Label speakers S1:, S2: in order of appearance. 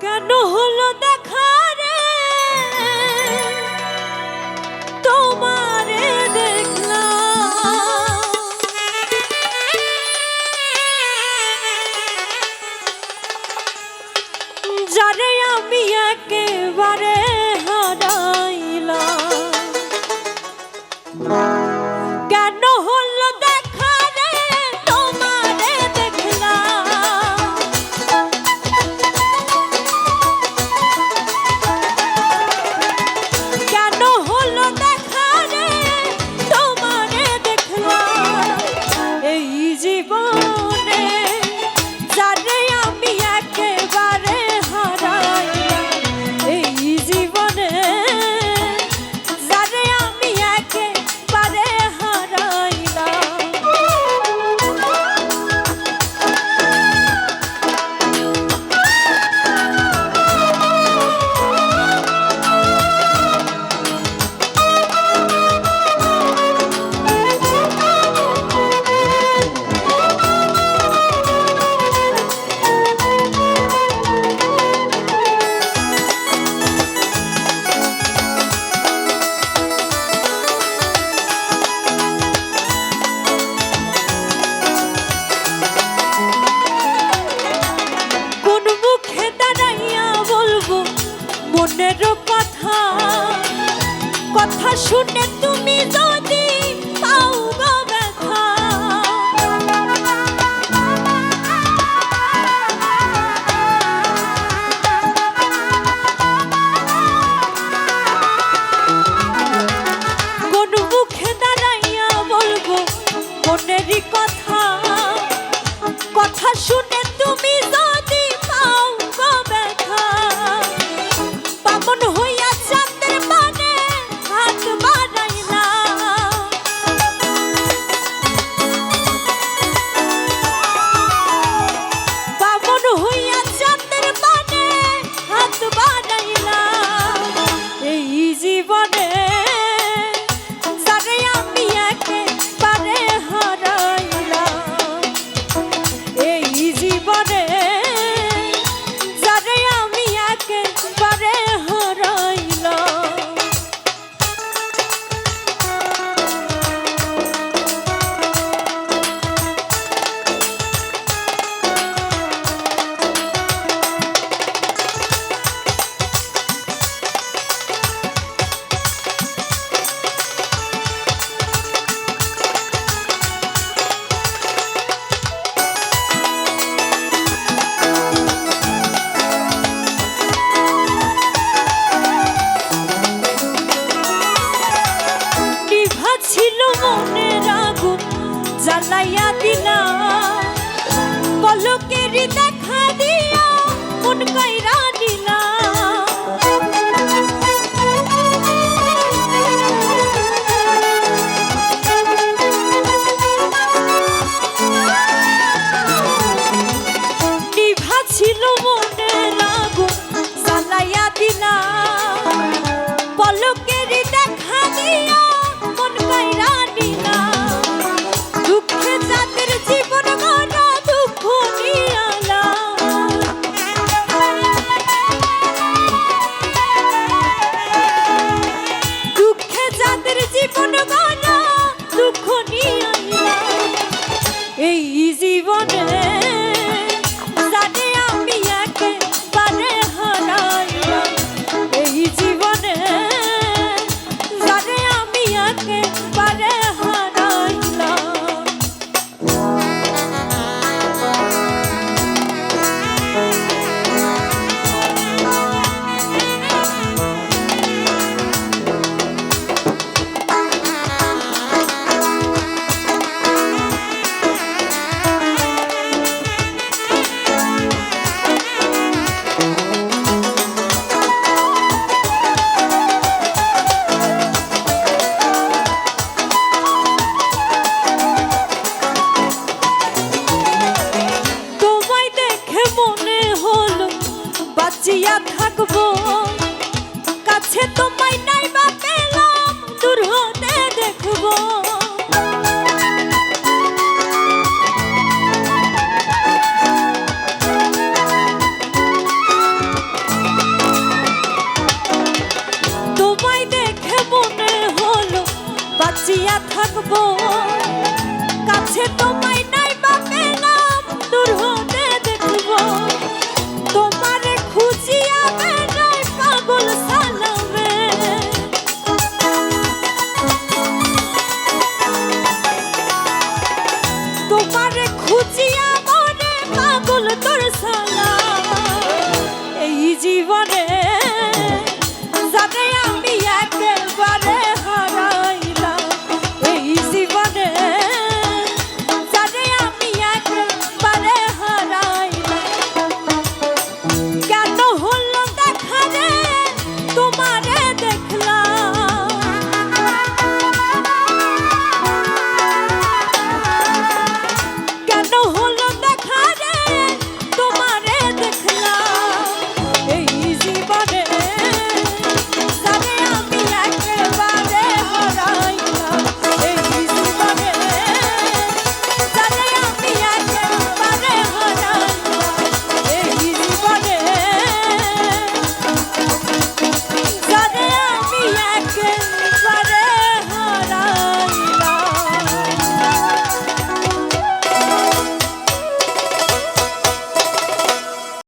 S1: কেন হলো দেখা রে? তোমারে দেখলাম। যারে আমি একেবারে শুনে তুমি যদি মনের আগুন জ্বালাইয়া দিলা। পলকেরই দেখা দিয়া ছিল মন ফোন থাকব। কাছে তোমায় নাই বা পেলাম দূর হতে দেখব। তোমার খুঁজিয়া বেড়াই পাগল সালামে। তোমার খুঁজিয়া মনে পাগল তোর সালাম। এই জীবনে